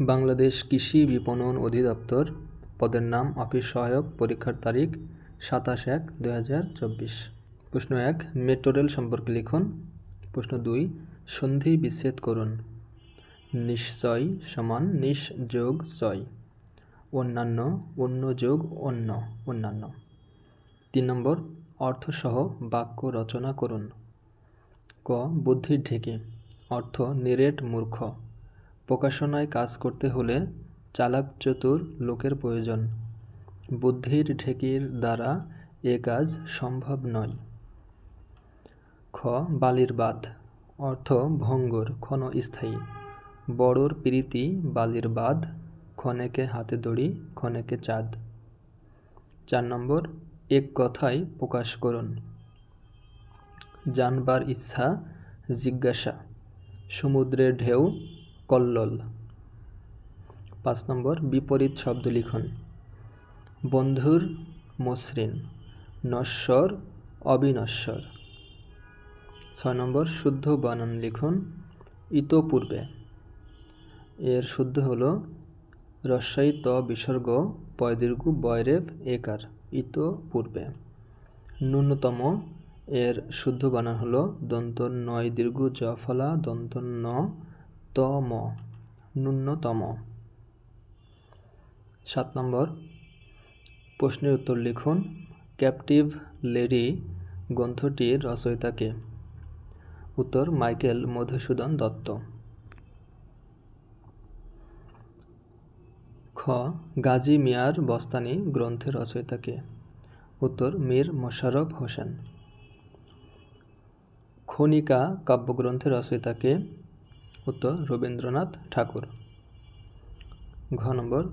বাংলাদেশ কৃষি বিপণন অধিদপ্তর পদের নাম অফিস সহায়ক পরীক্ষার তারিখ সাতাশ এক দুই হাজার চব্বিশ। প্রশ্ন এক, মেট্রো সম্পর্কে লিখুন। প্রশ্ন দুই, সন্ধি বিচ্ছেদ করুন। নিশ্চয় সমান নিশ যোগ চয় অন্যান্য, অন্য যোগ অন্য, অন্যান্য। তিন নম্বর, অর্থসহ বাক্য রচনা করুন। ক, বুদ্ধির ঢেকে। অর্থ নিরেট মূর্খ। প্রকাশনায় কাজ করতে হলে চালাক চতুর লোকের প্রয়োজন। বুদ্ধির ঢেকির দ্বারা এ কাজ সম্ভব নয়। খ. বালির বাঁধ। অর্থ ভঙ্গুর ক্ষণস্থায়ী বড়র প্রীতি বালির বাঁধ, ক্ষণেকে হাতে দড়ি, ক্ষণেকে চাঁদ। চার নম্বর, এক কথায় প্রকাশ করুন। জানবার ইচ্ছা, জিজ্ঞাসা। সমুদ্রের ঢেউ কল্লোল। পাঁচ নম্বর, বিপরীত শব্দ লিখন। বন্ধুর মসৃণ, নশ্বর, অবিনশ্বর। ছয় নম্বর, শুদ্ধ বানান লিখুন, ইতপূর্বে। এর শুদ্ধ হল রস্যাই ত বিসর্গ পয়দীর্ঘ বয়রেব একার, ইতপূর্বে। ন্যূনতম, এর শুদ্ধ বানান হল দন্ত নয় দীর্ঘ জ ফলা দন্ত ন তম ন্যূনতম। সাত নম্বর। প্রশ্নের উত্তর লিখুন। ক্যাপটিভ লেডি গ্রন্থটির রচয়িতাকে। উত্তর, মাইকেল মধুসূদন দত্ত। খ, গাজী মিয়ার বস্তানি গ্রন্থের রচয়িতাকে। উত্তর, মীর মোশারফ হোসেন। খনিকা কাব্যগ্রন্থের রচয়িতাকে। উত্তর, রবীন্দ্রনাথ ঠাকুর। ঘ নম্বর,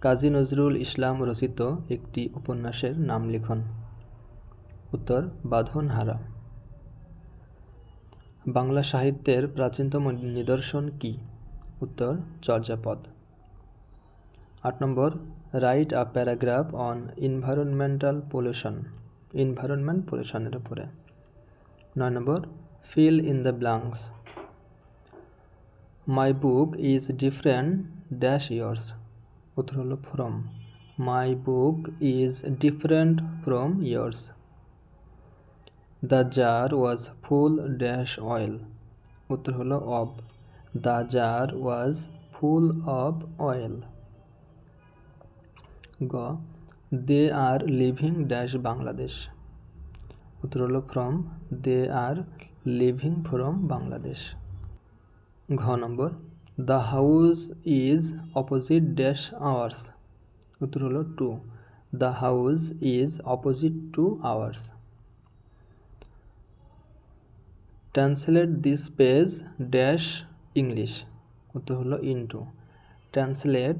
কাজী নজরুল ইসলাম রচিত একটি উপন্যাসের নাম লিখন। উত্তর, বাঁধনহারা। বাংলা সাহিত্যের প্রাচীনতম নিদর্শন কি? উত্তর, চর্যাপদ। আট নম্বর, write a paragraph on environmental pollution environment পলিউশনের উপরে। নয় নম্বর, fill in the blanks. My book is different dash yours উত্তর হলো from my book is different from yours the jar was full dash oil উত্তর হলো of the jar was full of oil গ they are living dash Bangladesh উত্তর হলো from they are living from Bangladesh ঘ নম্বর the house is opposite dash ours উত্তর হলো to. The house is opposite to ours translate this page dash English উত্তর হলো into translate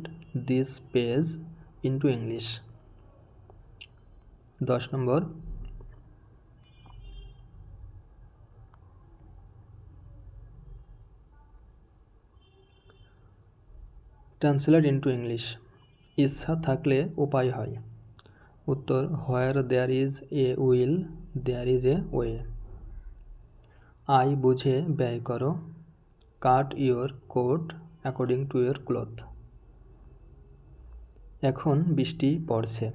this page into English দশ নম্বর translate into English ইচ্ছা থাকলে উপায় হয়। উত্তর where there is a will there is a way আয় বুঝে ব্যয় করো। Cut your coat according to your cloth এখন বৃষ্টি পড়ছে।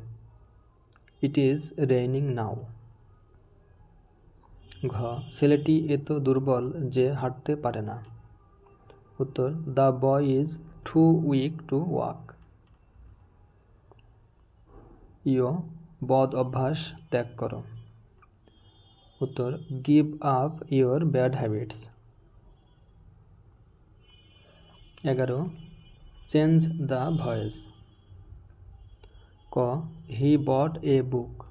ইট ইজ রেইনিং নাও ঘ, ছেলেটি এত দুর্বল যে হাঁটতে পারে না। উত্তর the boy is too weak to walk. ইয় বদ অভ্যাস ত্যাগ করো। উত্তর, give up your bad habits. এগারো, চেঞ্জ দ্য ভয়েস। ক, হি বট এ বুক।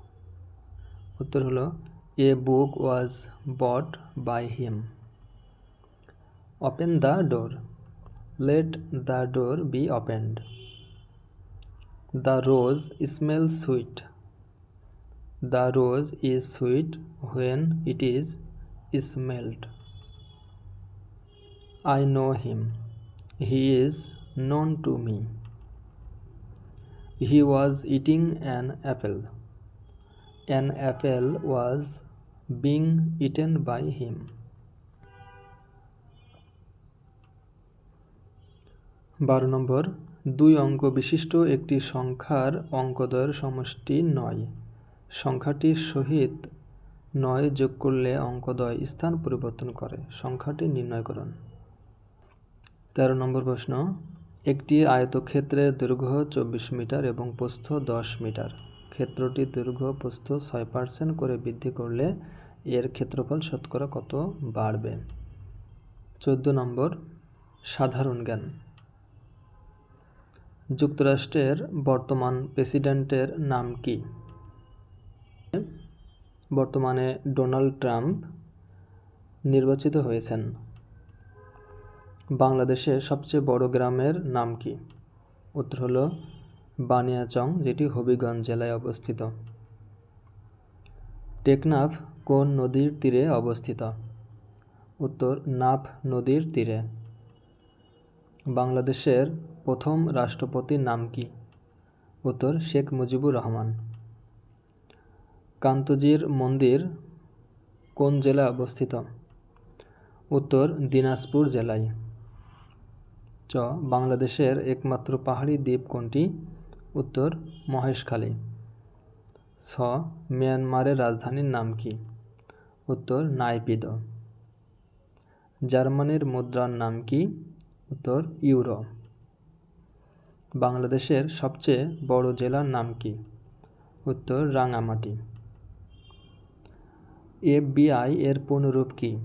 উত্তর হলো, a book was bought by him. Open the door. let the door be opened. The rose smells sweet. The rose is sweet when it is smelled. I know him. He is known to me. He was eating an apple. An apple was being eaten by him. বারো নম্বর, দুই অঙ্ক বিশিষ্ট একটি সংখ্যার অঙ্কদ্বয়ের সমষ্টি নয়। সংখ্যাটির সহিত নয় যোগ করলে অঙ্কদ্বয় স্থান পরিবর্তন করে। সংখ্যাটি নির্ণয় করুন। তেরো নম্বর প্রশ্ন, একটি আয়তক্ষেত্রের দৈর্ঘ্য চব্বিশ মিটার এবং প্রস্থ দশ মিটার। ক্ষেত্রটি দৈর্ঘ্য, প্রস্থ ছয় পার্সেন্ট করে বৃদ্ধি করলে এর ক্ষেত্রফল শতকরা কত বাড়বে? চোদ্দ নম্বর, সাধারণ জ্ঞান। যুক্তরাষ্ট্রের বর্তমান প্রেসিডেন্টের নাম কি? বর্তমানে ডোনাল্ড ট্রাম্প নির্বাচিত হয়েছেন। বাংলাদেশের সবচেয়ে বড় গ্রামের নাম কি? উত্তর হলো বানিয়াচং, যেটি হবিগঞ্জ জেলায় অবস্থিত। টেকনাফ কোন নদীর তীরে অবস্থিত? উত্তর, নাফ নদীর তীরে। বাংলাদেশের প্রথম রাষ্ট্রপতির নাম কি? উত্তর, শেখ মুজিবুর রহমান। কান্তজির মন্দির কোন জেলায় অবস্থিত? উত্তর, দিনাজপুর জেলায়। চ, বাংলাদেশের একমাত্র পাহাড়ি দ্বীপ কোনটি? উত্তর, মহেশখালী। ছ, মিয়ানমারের রাজধানীর নাম কি? উত্তর, নাইপিদ। জার্মানির মুদ্রার নাম কি? উত্তর, ইউরো। বাংলাদেশের সবচেয়ে বড় জেলার নাম কি? উত্তর, রাঙামাটি। এফবিআই এর পূর্ণরূপ কি?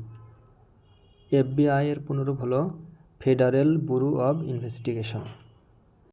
এফবিআই এর পূর্ণরূপ হলো ফেডারেল ব্যুরো অব ইনভেস্টিগেশন